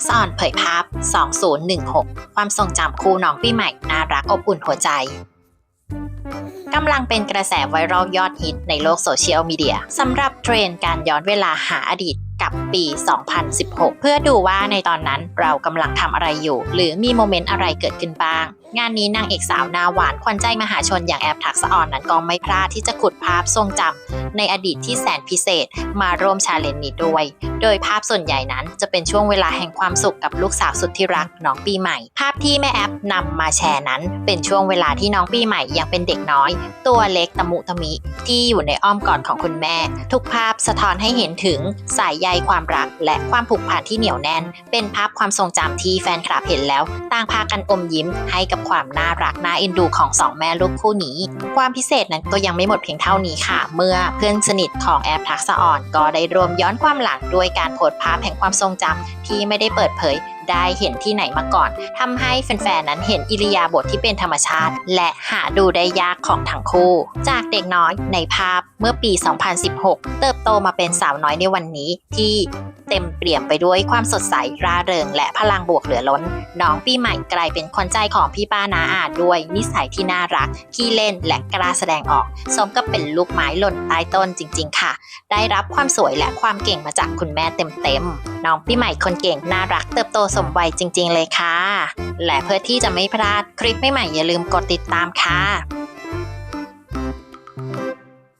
กษรเผยภาพ 2016 ความทรงจำคู่น้องปีใหม่ น่ารักอบอุ่นหัวใจกำลังเป็นกระแสไวรัลยอดฮิตในโลกโซเชียลมีเดียสำหรับเทรนการย้อนเวลาหาอดีตกับปี 2016 เพื่อดูว่าในตอนนั้นเรากำลังทำอะไรอยู่ หรือมีโมเมนต์อะไรเกิดขึ้นบ้าง งานนี้นางเอกสาวนาหวาน ขวัญใจมหาชนอย่างแอปทักษะอ่อนนั้นก็ไม่พลาดที่จะขุดภาพทรงจำ ในอดีตที่แสนพิเศษมาร่วมชาเลนจ์นี้ด้วย โดยภาพส่วนใหญ่นั้นจะเป็นช่วงเวลาแห่งความสุขกับลูกสาวสุดที่รักน้องปีใหม่ ภาพที่แม่แอปนำมาแชร์นั้น เป็นช่วงเวลาที่น้องปีใหม่ยังเป็นเด็กน้อย ตัวเล็กตะมุตะมิ ที่อยู่ในอ้อมกอดของคุณแม่ ทุกภาพสะท้อนให้เห็นถึงสายใยความรัก และความผูกพันที่เหนียวแน่น เป็นภาพความทรงจำที่แฟนคลับเห็นแล้วต่างพากันอมยิ้ม ให้กับความน่ารักน่าเอ็นดูของสองแม่ลูกคู่นี้ ความพิเศษนั้นก็ยังไม่หมดเพียงเท่านี้ค่ะ เมื่อเพื่อนสนิทของแอปทักษะอ่อนก็ได้รวมย้อนความหลังด้วยการโพสต์ภาพแห่งความทรงจำที่ไม่ได้เปิดเผยได้เห็นที่ไหนมาก่อนทำให้แฟนๆ นั้นเห็นอิริยาบถทที่เป็นธรรมชาติ และหาดูได้ยากของทั้งคู่ จากเด็กน้อยในภาพเมื่อปี 2016 เติบโตมาเป็นสาวน้อยในวันนี้ที่ เต็มเปี่ยมไปด้วยความสดใสร่าเริง และพลังบวกเหลือล้น น้องปีใหม่กลายเป็นคนใจของพี่ป้านาอาด้วยนิสัยที่น่ารักขี้เล่นและกล้าแสดงออก สมกับเป็นลูกไม้หล่นใต้ต้นจริง ๆ ค่ะ ได้รับความสวยและความเก่งมาจากคุณแม่เต็มๆน้องปีใหม่คนเก่งน่ารักเติบโตสมวัยจริง ๆ เลยค่ะ และเพื่อที่จะไม่พลาดคลิปใหม่ๆอย่าลืมกดติดตามค่ะ